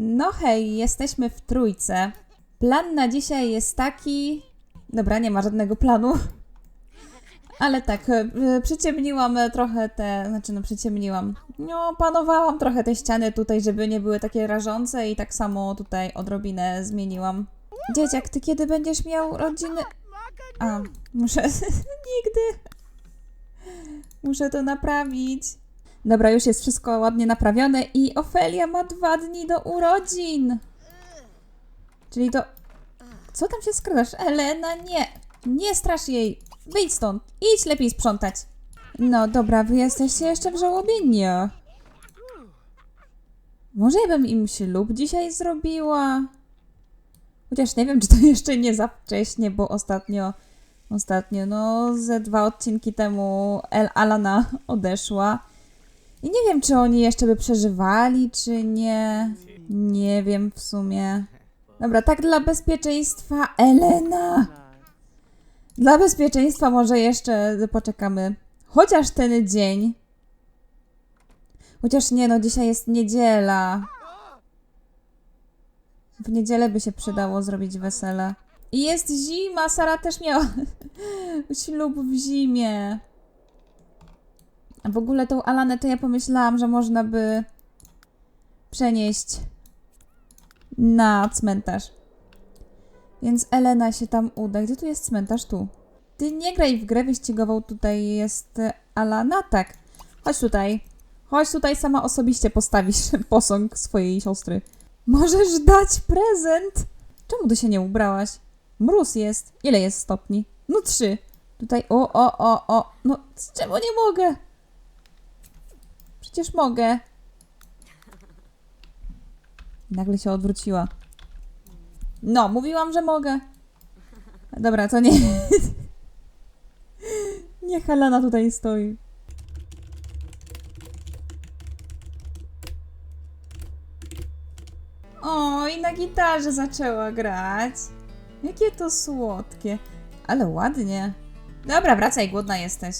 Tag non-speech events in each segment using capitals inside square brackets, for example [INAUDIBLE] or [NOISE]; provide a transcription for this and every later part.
No hej, jesteśmy w trójce. Plan na dzisiaj jest taki. Dobra, nie ma żadnego planu. [LAUGHS] Ale tak, e, przyciemniłam e, trochę te. Znaczy, no, przyciemniłam. No, panowałam trochę te ściany tutaj, żeby nie były takie rażące, i tak samo tutaj odrobinę zmieniłam. Dzieciak, ty kiedy będziesz miał rodziny. A, muszę. [LAUGHS] Nigdy. Muszę to naprawić. Dobra, już jest wszystko ładnie naprawione i Ofelia ma dwa dni do urodzin. Czyli to... Co tam się skradasz? Elena, nie. Nie strasz jej. Wyjdź stąd. Idź lepiej sprzątać. No dobra, wy jesteście jeszcze w żałobie? Nie. Może ja bym im ślub dzisiaj zrobiła? Chociaż nie wiem, czy to [LAUGHS] jeszcze nie za wcześnie, bo ostatnio... Ostatnio, no, ze dwa odcinki temu El Alana odeszła. I nie wiem, czy oni jeszcze by przeżywali, czy nie. Nie wiem w sumie. Dobra, tak dla bezpieczeństwa. Elena! Dla bezpieczeństwa może jeszcze poczekamy. Chociaż ten dzień. Chociaż nie, no dzisiaj jest niedziela. W niedzielę by się przydało zrobić wesele. I jest zima, Sara też miała [LAUGHS] ślub w zimie. W ogóle tą Alanę to ja pomyślałam, że można by przenieść na cmentarz. Więc Elena się tam uda. Gdzie tu jest cmentarz? Tu. Ty nie graj w grę wyścigową, tutaj jest Alana. Tak. Chodź tutaj. Chodź tutaj, sama osobiście postawisz [LAUGHS] posąg swojej siostry. Możesz dać prezent. Czemu ty się nie ubrałaś? Mróz jest. Ile jest stopni? No trzy. Tutaj, o, o, o, o. No, czemu nie mogę? Przecież mogę. Nagle się odwróciła. No, mówiłam, że mogę. Dobra, to nie. [LAUGHS] Niech Helena tutaj stoi. O, i na gitarze zaczęła grać. Jakie to słodkie. Ale ładnie. Dobra, wracaj, głodna jesteś.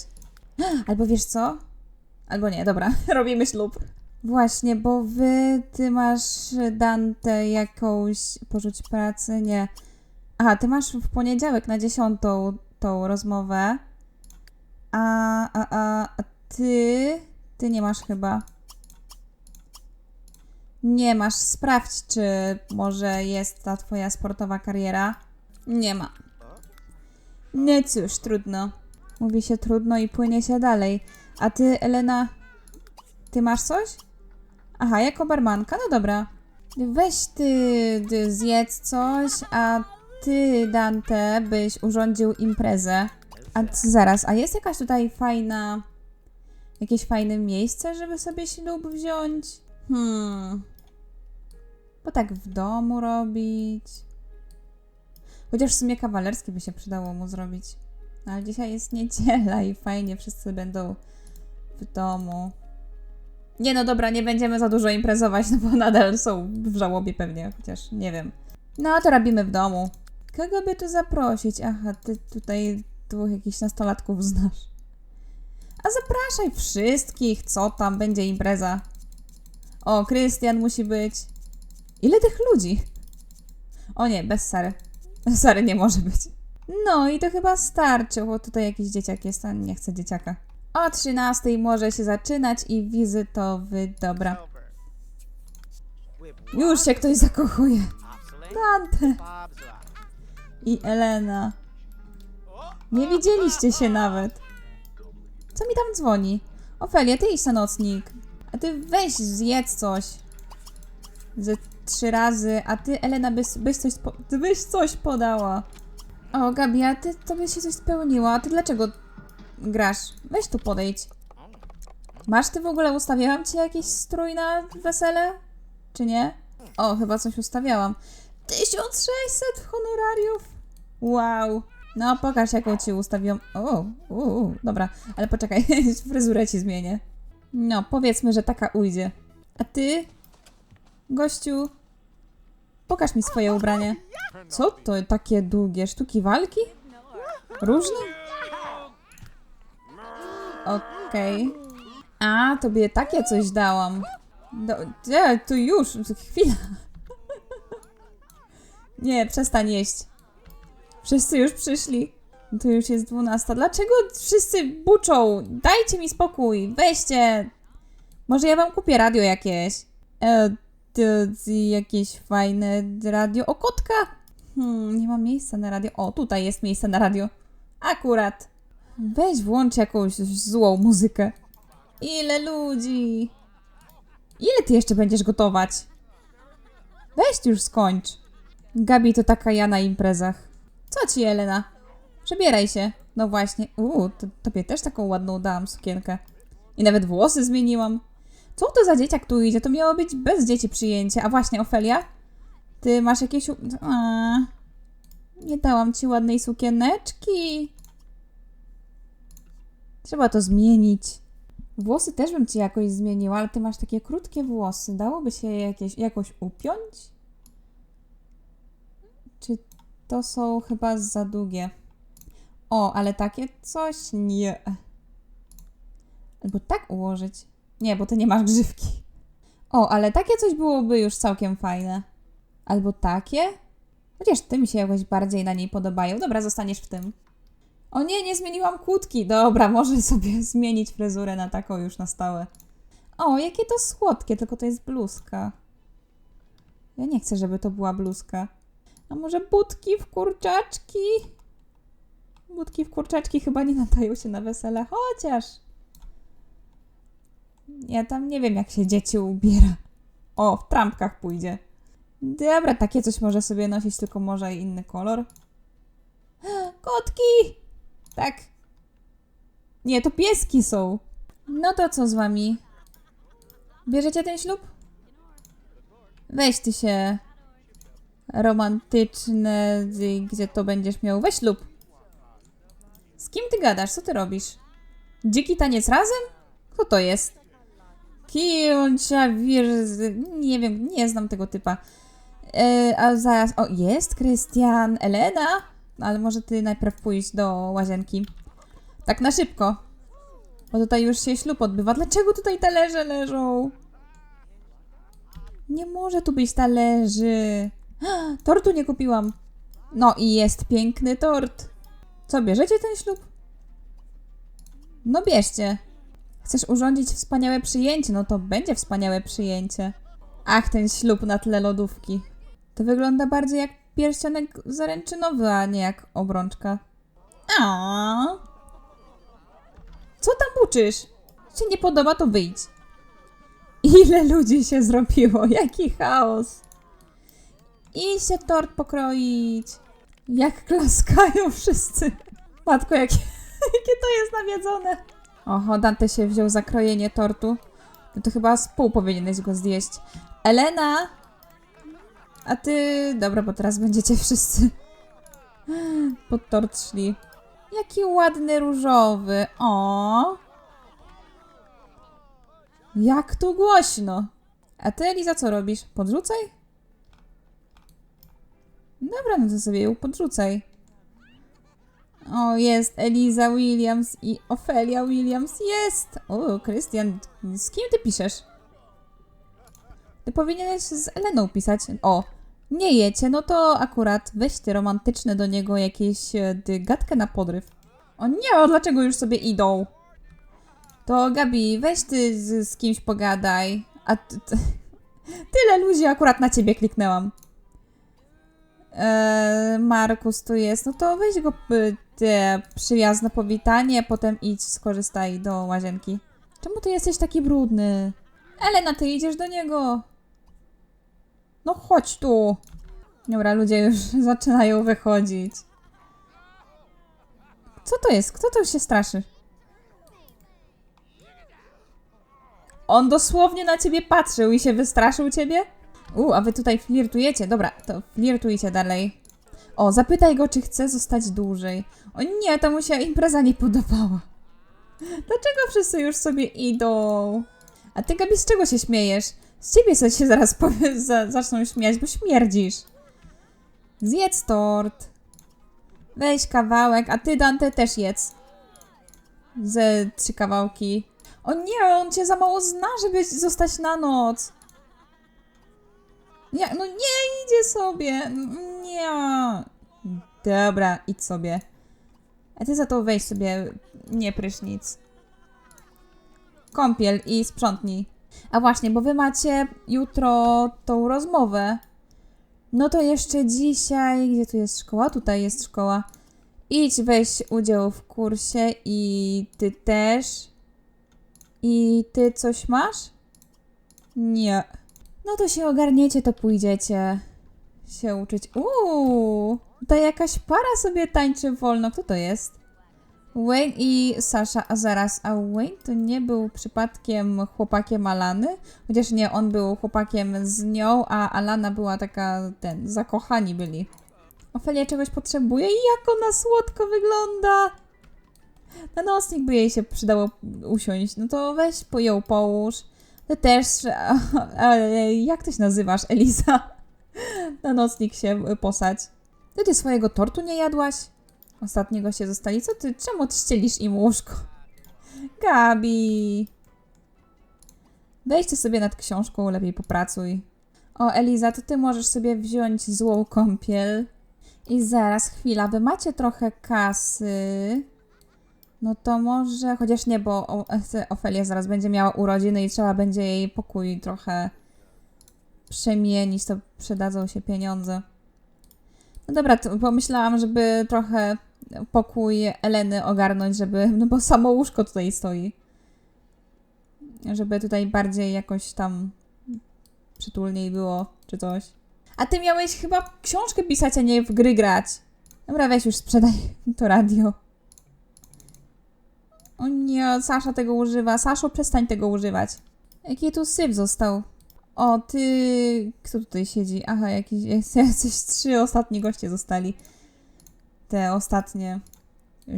[GASPS] Albo wiesz co? Albo nie, dobra, [LAUGHS] robimy ślub. Właśnie, bo wy, ty masz Dante jakąś porzuć pracę, nie. Aha, ty masz w poniedziałek na dziesiątą tą rozmowę. A, a, a, a ty, ty nie masz chyba. Nie masz. Sprawdź, czy może jest ta twoja sportowa kariera. Nie ma. No cóż, trudno. Mówi się trudno i płynie się dalej. A ty, Elena, ty masz coś? Aha, jako barmanka? No dobra. Weź ty, ty zjedz coś, a ty, Dante, byś urządził imprezę. A c- zaraz, a jest jakaś tutaj fajna... Jakieś fajne miejsce, żeby sobie ślub wziąć? Hmm... Bo tak w domu robić... Chociaż w sumie kawalerskie by się przydało mu zrobić. No, Ale dzisiaj jest niedziela i fajnie wszyscy będą w domu. Nie no dobra, nie będziemy za dużo imprezować, no bo nadal są w żałobie pewnie, chociaż nie wiem. No to robimy w domu. Kogo by tu zaprosić? Aha, ty tutaj dwóch jakichś nastolatków znasz. A zapraszaj wszystkich, co tam, będzie impreza. O, Krystian musi być. Ile tych ludzi? O nie, bez Sary. Sary nie może być. No i to chyba starczy, bo tutaj jakiś dzieciak jest, a nie chcę dzieciaka. O 13 może się zaczynać i wizytowy, dobra. Już się ktoś zakochuje. Dante i Elena. Nie widzieliście się nawet. Co mi tam dzwoni? Ofelia, ty idź na nocnik. A ty weź zjedz coś. Ze trzy razy, a ty, Elena, byś, byś, coś, byś coś podała. O, Gabi, a ty, tobie się coś spełniło, a ty dlaczego grasz? Weź tu podejdź. Masz ty w ogóle, ustawiałam ci jakiś strój na wesele? Czy nie? O, chyba coś ustawiałam. 1600 honorariów! Wow! No, pokaż jaką ci ustawiłam. O, uu, dobra, ale poczekaj, [LAUGHS] fryzurę ci zmienię. No, powiedzmy, że taka ujdzie. A ty, gościu, pokaż mi swoje ubranie. Co to takie długie sztuki walki? Różne? Okej. A, tobie takie coś dałam. Do, nie, to już, chwila. [LAUGHS] Nie, przestań jeść. Wszyscy już przyszli. To już jest dwunasta. Dlaczego wszyscy buczą? Dajcie mi spokój. Weźcie. Może ja wam kupię radio jakieś. E, jakieś fajne radio. O, kotka! Hmm, nie ma miejsca na radio. O, tutaj jest miejsce na radio. Akurat. Weź włącz jakąś złą muzykę. Ile ludzi? Ile ty jeszcze będziesz gotować? Weź już skończ. Gabi to taka ja na imprezach. Co ci, Elena? Przebieraj się. No właśnie. Uuu, to, tobie też taką ładną dałam sukienkę. I nawet włosy zmieniłam. Co to za dzieciak tu idzie? To miało być bez dzieci przyjęcie. A właśnie, Ofelia? Ty masz jakieś... A, nie dałam ci ładnej sukieneczki. Trzeba to zmienić. Włosy też bym ci jakoś zmieniła, ale ty masz takie krótkie włosy. Dałoby się je jakieś, jakoś upiąć? Czy to są chyba za długie? O, ale takie coś nie. Albo tak ułożyć. Nie, bo ty nie masz grzywki. O, ale takie coś byłoby już całkiem fajne. Albo takie? Chociaż ty mi się jakoś bardziej na niej podobają. Dobra, zostaniesz w tym. O nie, nie zmieniłam kłódki. Dobra, może sobie [LAUGHS] zmienić fryzurę na taką już na stałe. O, jakie to słodkie, tylko to jest bluzka. Ja nie chcę, żeby to była bluzka. A może budki w kurczaczki? Budki w kurczaczki chyba nie nadają się na wesele, chociaż. Ja tam nie wiem, jak się dzieci ubiera. O, w trampkach pójdzie. Dobra, takie coś może sobie nosić, tylko może inny kolor. [GASPS] Kotki! Tak. Nie, to pieski są. No to co z wami? Bierzecie ten ślub? Weź ty się. Romantyczne, gdzie to będziesz miał. Weź ślub. Z kim ty gadasz? Co ty robisz? Dziki taniec razem? Kto to jest? Kiącia Wirz... Nie wiem, nie znam tego typa. E, a zaraz... O, jest Krystian. Elena? Ale może ty najpierw pójść do łazienki. Tak na szybko. Bo tutaj już się ślub odbywa. Dlaczego tutaj talerze leżą? Nie może tu być talerzy. [GASPS] Tortu nie kupiłam. No i jest piękny tort. Co, bierzecie ten ślub? No bierzcie. Chcesz urządzić wspaniałe przyjęcie, no to będzie wspaniałe przyjęcie. Ach, ten ślub na tle lodówki. To wygląda bardziej jak pierścionek zaręczynowy, a nie jak obrączka. A. Co tam buczysz? Czy nie podoba, to wyjdź. Ile ludzi się zrobiło? [LAUGHS] Jaki chaos. I się tort pokroić. Jak klaskają wszyscy. Matko, jakie, [LAUGHS] jakie to jest nawiedzone. Oho, Dante się wziął za krojenie tortu. No to chyba z pół powinieneś go zjeść. Elena! A ty... Dobra, bo teraz będziecie [LAUGHS] wszyscy pod tort. Jaki ładny różowy. O! Jak tu głośno. A ty, Eliza, co robisz? Podrzucaj? Dobra, no to sobie ją podrzucaj. O, jest Eliza Williams i Ofelia Williams. Jest! O, Krystian, z kim ty piszesz? Powinieneś z Eleną pisać. O, nie jecie, no to akurat weź ty romantyczne do niego jakieś e, gadkę na podryw. O nie, o, dlaczego już sobie idą? To Gabi, weź ty z, z kimś pogadaj. A ty, ty, [LAUGHS] tyle ludzi akurat na ciebie kliknęłam. Eee, Markus tu jest, no to weź go te przyjazne powitanie, potem idź, skorzystaj do łazienki. Czemu ty jesteś taki brudny? Elena, ty idziesz do niego. No chodź tu. Dobra, ludzie już [LAUGHS] zaczynają wychodzić. Co to jest? Kto to się straszy? On dosłownie na ciebie patrzył i się wystraszył ciebie? U, a wy tutaj flirtujecie. Dobra, to flirtujcie dalej. O, zapytaj go, czy chce zostać dłużej. O nie, to mu się impreza nie podobała. Dlaczego wszyscy już sobie idą? A ty, Gabi, z czego się śmiejesz? Z ciebie sobie się zaraz [LAUGHS] powie, za, zaczną śmiać, bo śmierdzisz. Zjedz tort. Weź kawałek, a ty, Dante, też jedz. Ze trzy kawałki. O nie, on cię za mało zna, żeby zostać na noc. Nie, no nie, idzie sobie. Nie. Dobra, idź sobie. A ty za to weź sobie nie prysznic. Kąpiel i sprzątnij. A właśnie, bo wy macie jutro tą rozmowę. No to jeszcze dzisiaj. Gdzie tu jest szkoła? Tutaj jest szkoła. Idź, weź udział w kursie i ty też. I ty coś masz? Nie. No to się ogarniecie, to pójdziecie się uczyć. Uuu, tutaj jakaś para sobie tańczy wolno. Kto to jest? Wayne i Sasha, a zaraz, a Wayne to nie był przypadkiem chłopakiem Alany? Chociaż nie, on był chłopakiem z nią, a Alana była taka, ten, zakochani byli. Ofelia czegoś potrzebuje i jak ona słodko wygląda! Na nocnik by jej się przydało usiąść, no to weź po ją połóż. Ty też, [LAUGHS] ale jak ty się nazywasz, Eliza? [LAUGHS] Na nocnik się posadź. Ty, ty swojego tortu nie jadłaś? Ostatniego się zostali. Co ty, czemu ty ścielisz im łóżko? Gabi! Wejdźcie sobie nad książką, lepiej popracuj. O, Eliza, to ty możesz sobie wziąć złą kąpiel. I zaraz, chwila, wy macie trochę kasy. No to może, chociaż nie, bo Ofelia zaraz będzie miała urodziny i trzeba będzie jej pokój trochę przemienić, to przydadzą się pieniądze. No dobra, to pomyślałam, żeby trochę pokój Eleny ogarnąć, żeby, no bo samo łóżko tutaj stoi. Żeby tutaj bardziej jakoś tam przytulniej było, czy coś. A ty miałeś chyba książkę pisać, a nie w gry grać. Dobra, weź już sprzedaj [LAUGHS] to radio. O nie, Sasza tego używa. Saszo, przestań tego używać. Jaki tu syf został? O, ty... Kto tutaj siedzi? Aha, jakiś... [LAUGHS] Jacyś trzy ostatni goście zostali. Te ostatnie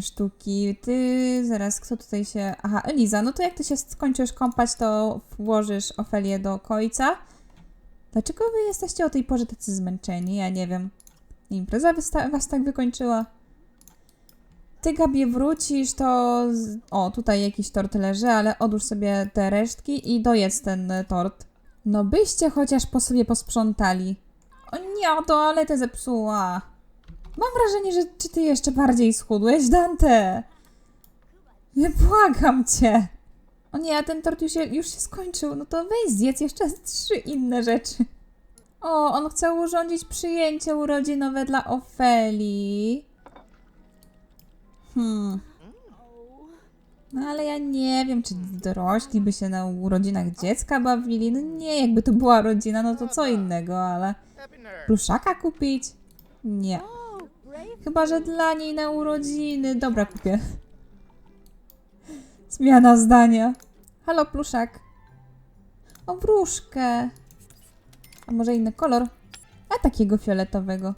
sztuki. Ty... Zaraz, kto tutaj się... Aha, Eliza. No to jak ty się skończysz kąpać, to włożysz Ofelię do końca. Dlaczego wy jesteście o tej porze tacy zmęczeni? Ja nie wiem. Impreza was tak wykończyła. Ty, Gabi, wrócisz, to... O, tutaj jakiś tort leży, ale odłóż sobie te resztki i dojedz ten tort. No byście chociaż po sobie posprzątali. O nie, toaletę zepsuła. Mam wrażenie, że czy ty jeszcze bardziej schudłeś, Dante? Nie błagam cię. O nie, a ten tort już się, już się skończył. No to weź zjedz jeszcze trzy inne rzeczy. O, on chce urządzić przyjęcie urodzinowe dla Ofeli. Hmm. No ale ja nie wiem, czy dorośli by się na urodzinach dziecka bawili. No nie, jakby to była rodzina, no to co innego, ale pluszaka kupić? Nie. Chyba, że dla niej na urodziny. Dobra, kupię. Zmiana zdania. Halo, pluszak. O, wróżkę. A może inny kolor? A takiego fioletowego.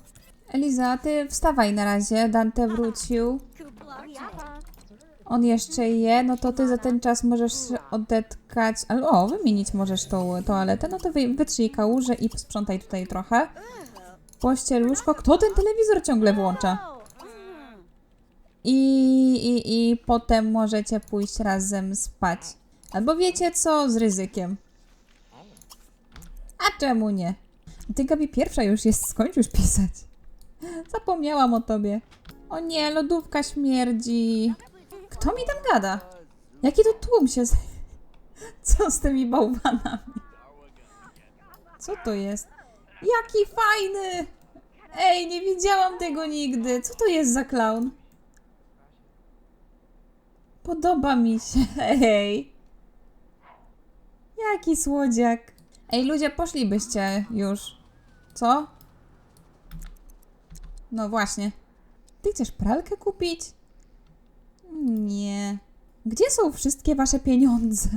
Eliza, ty wstawaj na razie. Dante wrócił. On jeszcze je, no to ty za ten czas możesz odetkać, ale o, wymienić możesz tą toaletę, no to wy, wytrzyj kałużę i posprzątaj tutaj trochę. Pościel, łóżko, kto ten telewizor ciągle włącza? I, i, I potem możecie pójść razem spać. Albo wiecie co, z ryzykiem. A czemu nie? Ty, Gabi, pierwsza już jest, skończysz pisać. Zapomniałam o tobie. O nie, lodówka śmierdzi. Kto mi tam gada? Jaki to tłum się... Z... [LAUGHS] Co z tymi bałwanami? Co to jest? Jaki fajny! Ej, nie widziałam tego nigdy. Co to jest za klaun? Podoba mi się. [LAUGHS] Ej. Jaki słodziak. Ej, ludzie, poszlibyście już. Co? No właśnie. Ty chcesz pralkę kupić? Nie. Gdzie są wszystkie wasze pieniądze?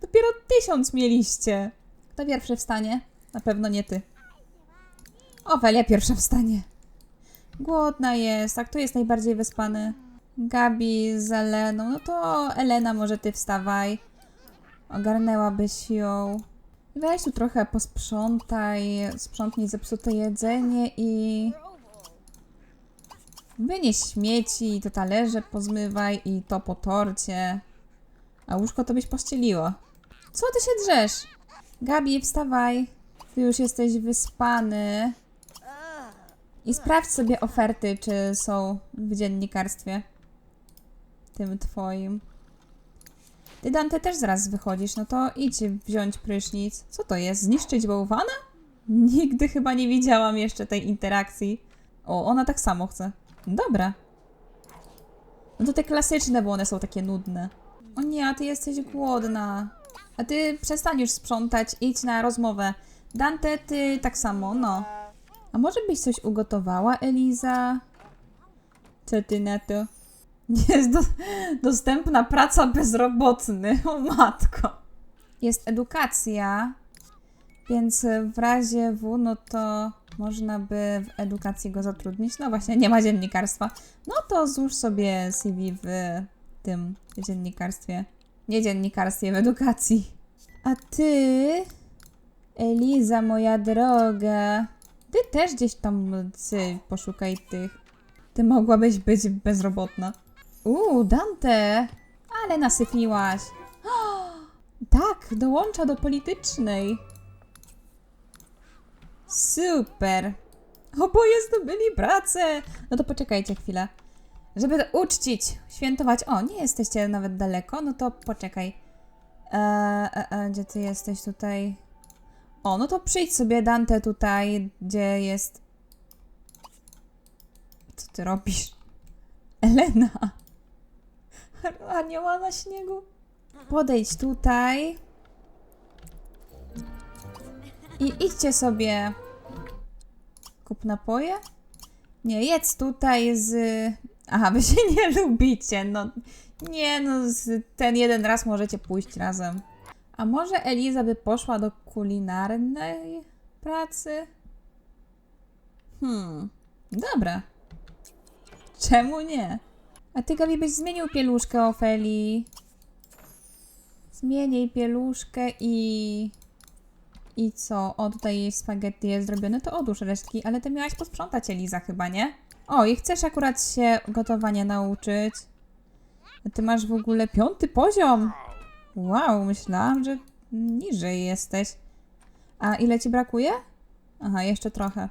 Dopiero tysiąc mieliście. Kto pierwszy wstanie? Na pewno nie ty. Ofelia pierwsza wstanie. Głodna jest. A kto jest najbardziej wyspany? Gabi z Eleną. No to Elena, może ty wstawaj. Ogarnęłabyś ją. Weź tu trochę posprzątaj, sprzątnij zepsute jedzenie i... Wynieś śmieci, te talerze pozmywaj i to po torcie. A łóżko to byś pościeliło. Co ty się drzesz? Gabi, wstawaj. Ty już jesteś wyspany. I sprawdź sobie oferty, czy są w dziennikarstwie. Tym twoim. Ty, Dante, też zaraz wychodzisz, no to idź wziąć prysznic. Co to jest? Zniszczyć bałwana? Nigdy chyba nie widziałam jeszcze tej interakcji. O, ona tak samo chce. Dobra. No to te klasyczne, bo one są takie nudne. O nie, a ty jesteś głodna. A ty przestań już sprzątać, idź na rozmowę. Dante, ty tak samo, no. A może byś coś ugotowała, Eliza? Co ty na to? [LAUGHS] Jest do, dostępna praca bezrobotny, o matko. Jest edukacja, więc w razie W, no to można by w edukacji go zatrudnić. No właśnie, nie ma dziennikarstwa. No to złóż sobie CV w tym dziennikarstwie. Nie dziennikarstwie, w edukacji. A ty, Eliza, moja droga, ty też gdzieś tam poszukaj tych. Ty mogłabyś być bezrobotna. Uuu, Dante! Ale nasypiłaś. [GASPS] tak, dołącza do politycznej. Super. Oboje zdobyli pracę. No to poczekajcie chwilę. Żeby to uczcić, świętować. O, nie jesteście nawet daleko, no to poczekaj. Eee, e, e, gdzie ty jesteś tutaj? O, no to przyjdź sobie, Dante, tutaj, gdzie jest. Co ty robisz? [LAUGHS] Elena. [LAUGHS] Anioła na śniegu. Podejdź tutaj. I idźcie sobie. Kup napoje? Nie, jedz tutaj z. Aha, wy się [LAUGHS] nie lubicie. No, nie, no, ten jeden raz możecie pójść razem. A może Eliza by poszła do kulinarnej pracy? Hmm, dobra. Czemu nie? A ty, Gabi, byś zmienił pieluszkę Ofeli. Zmień pieluszkę i... I co? O, tutaj jej spaghetti jest zrobione, to odłóż resztki, ale ty miałaś posprzątać, Eliza, chyba, nie? O, i chcesz akurat się gotowania nauczyć. A ty masz w ogóle piąty poziom. Wow, myślałam, że niżej jesteś. A ile ci brakuje? Aha, jeszcze trochę.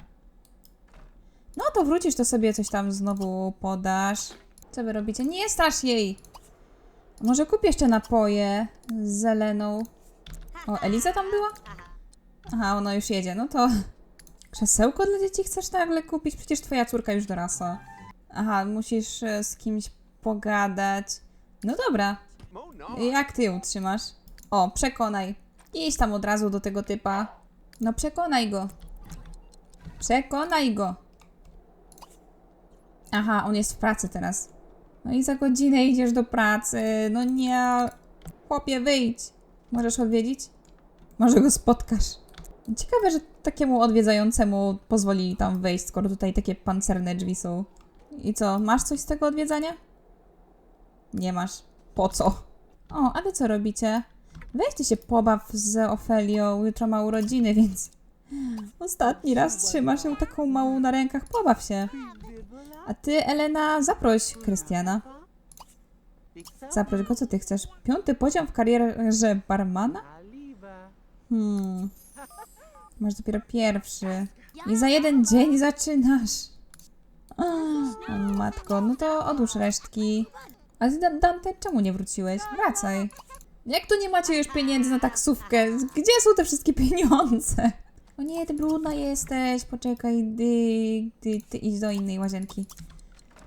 No to wrócisz, to sobie coś tam znowu podasz. Co wy robicie? Nie strasz jej! Może kup jeszcze napoje z zeleną. O, Eliza tam była? Aha, ona już jedzie. No to [LAUGHS] krzesełko dla dzieci chcesz nagle kupić? Przecież twoja córka już dorasła. Aha, musisz e, z kimś pogadać. No dobra, jak ty ją trzymasz? O, przekonaj. Idź tam od razu do tego typa. No przekonaj go. Przekonaj go. Aha, on jest w pracy teraz. No i za godzinę idziesz do pracy. No nie. Chłopie, wyjdź. Możesz odwiedzić? Może go spotkasz. Ciekawe, że takiemu odwiedzającemu pozwolili tam wejść, skoro tutaj takie pancerne drzwi są. I co, masz coś z tego odwiedzania? Nie masz. Po co? O, a wy co robicie? Weźcie się pobaw z Ofelią, jutro ma urodziny, [LAUGHS] więc ostatni raz trzymasz ją taką małą na rękach, pobaw się. A ty, Elena, zaproś Krystiana. Zaproś go, co ty chcesz? Piąty poziom w karierze barmana? Hmm. Masz dopiero pierwszy. I za jeden dzień zaczynasz. O, matko, no to odłóż resztki. A ty, Dan- Dante, czemu nie wróciłeś? Wracaj. Jak tu nie macie już pieniędzy na taksówkę? Gdzie są te wszystkie [LAUGHS] pieniądze? O nie, ty brudna jesteś. Poczekaj, ty, ty, ty idź do innej łazienki.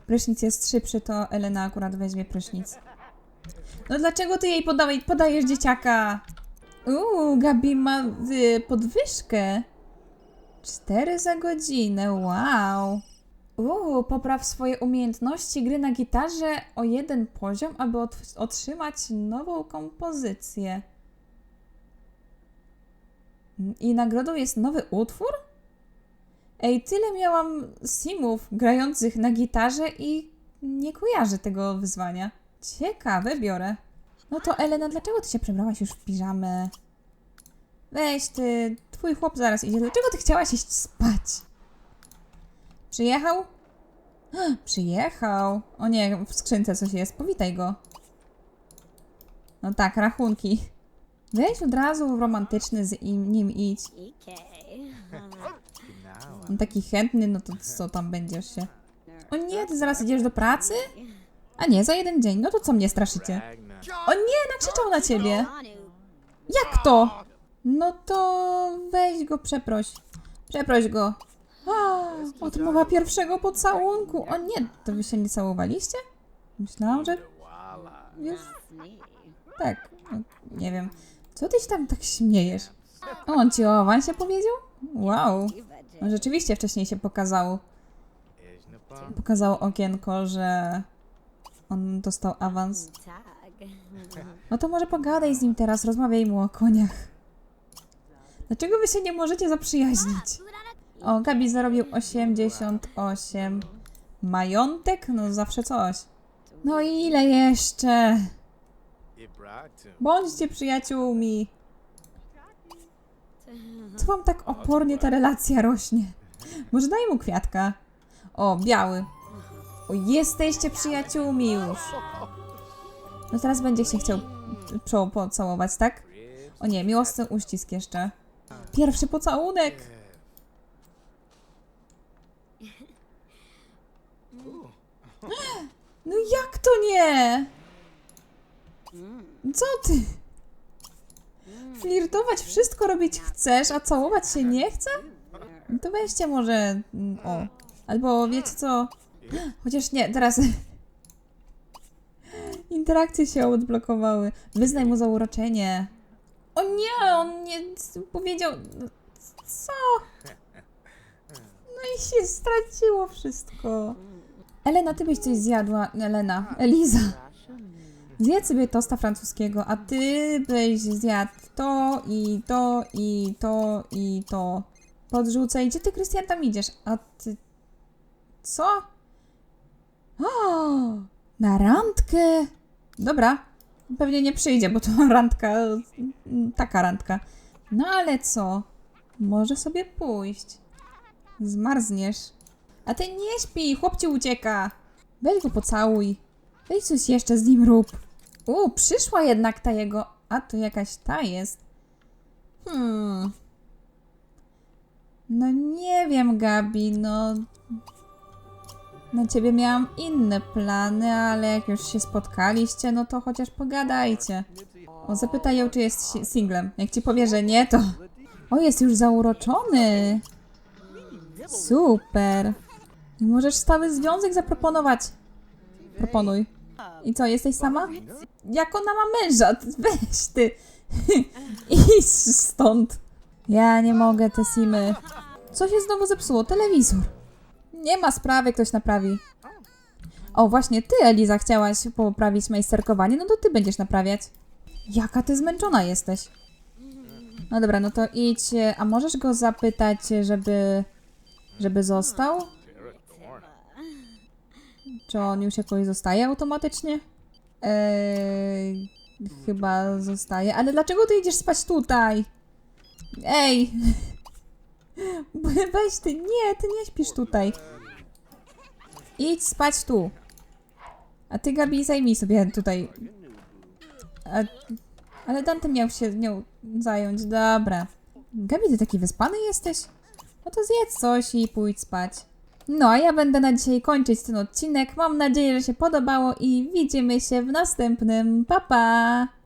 Prysznic jest szybszy, to Elena akurat weźmie prysznic. No dlaczego ty jej podajesz dzieciaka? Uuu, Gabi ma y, podwyżkę. Cztery za godzinę, wow. Uuu, popraw swoje umiejętności gry na gitarze o jeden poziom, aby ot- otrzymać nową kompozycję. I nagrodą jest nowy utwór? Ej, tyle miałam simów grających na gitarze i nie kojarzę tego wyzwania. Ciekawe, biorę. No to Elena, dlaczego ty się przebrałaś już w piżamę? Weź ty, twój chłop zaraz idzie. Dlaczego ty chciałaś iść spać? Przyjechał? [GASPS] Przyjechał. O nie, w skrzynce coś jest. Powitaj go. No tak, rachunki. Weź od razu w romantyczny z im, nim idź. On taki chętny, no to co tam będziesz się? O nie, ty zaraz idziesz do pracy? A nie, za jeden dzień. No to co mnie straszycie? O nie, nakrzyczał na ciebie. Jak to? No to weź go, przeproś. Przeproś go. Odmowa pierwszego pocałunku. O nie, to wy się nie całowaliście? Myślałam, że. Tak, no, nie wiem. Co ty się tam tak śmiejesz? O, on ci o awansie powiedział? Wow. No, rzeczywiście wcześniej się pokazało. Pokazało okienko, że on dostał awans. No to może pogadaj z nim teraz, rozmawiaj mu o koniach. Dlaczego wy się nie możecie zaprzyjaźnić? O, Gabi zarobił 88. Majątek? No zawsze coś. No i ile jeszcze? Bądźcie przyjaciółmi. Co wam tak opornie ta relacja rośnie? Może daj mu kwiatka? O, biały. O, jesteście przyjaciółmi już. No teraz będzie się chciał pocałować, tak? O nie, miłosny uścisk jeszcze. Pierwszy pocałunek! No jak to nie? Co ty? Flirtować wszystko robić chcesz, a całować się nie chce? No to weźcie może... mm, O. Albo wiecie co? Chociaż nie, teraz... [LAUGHS] Interakcje się odblokowały. Wyznaj mu zauroczenie. O nie, on nie powiedział... Co? No i się straciło wszystko. Elena, ty byś coś zjadła. Elena, Eliza. Zjedz sobie tosta francuskiego, a ty byś zjadł to i to i to i to. Podrzucaj. Gdzie ty, Krystian, tam idziesz? A ty... Co? O, na randkę. Dobra. Pewnie nie przyjdzie, bo to [LAUGHS] randka... Taka randka. No ale co? Może sobie pójść. Zmarzniesz. A ty nie śpi, chłop ci ucieka. Weź go pocałuj. Weź coś jeszcze z nim rób. U, przyszła jednak ta jego... A, to jakaś ta jest. Hmm. No nie wiem, Gabi, no... Na ciebie miałam inne plany, ale jak już się spotkaliście, no to chociaż pogadajcie. O, zapytaj ją, czy jest si- singlem. Jak ci powie, że nie, to... O, jest już zauroczony. Super. I możesz stały związek zaproponować. Proponuj. I co, jesteś sama? Jak ona ma męża? [LAUGHS] Weź ty. [LAUGHS] Idź stąd. Ja nie mogę, te simy. Co się znowu zepsuło? Telewizor. Nie ma sprawy, ktoś naprawi. O, właśnie ty, Eliza, chciałaś poprawić majsterkowanie, no to ty będziesz naprawiać. Jaka ty zmęczona jesteś. No dobra, no to idź, e, a możesz go zapytać, żeby, żeby został? Czy on już jakoś zostaje automatycznie? Eee, chyba zostaje. Ale dlaczego ty idziesz spać tutaj? Ej! [LAUGHS] Weź ty, nie, ty nie śpisz tutaj. Idź spać tu. A ty, Gabi, zajmij sobie tutaj. A, ale Dante miał się nią zająć, dobra. Gabi, ty taki wyspany jesteś? No to zjedz coś i pójdź spać. No, a ja będę na dzisiaj kończyć ten odcinek. Mam nadzieję, że się podobało i widzimy się w następnym. Pa, pa!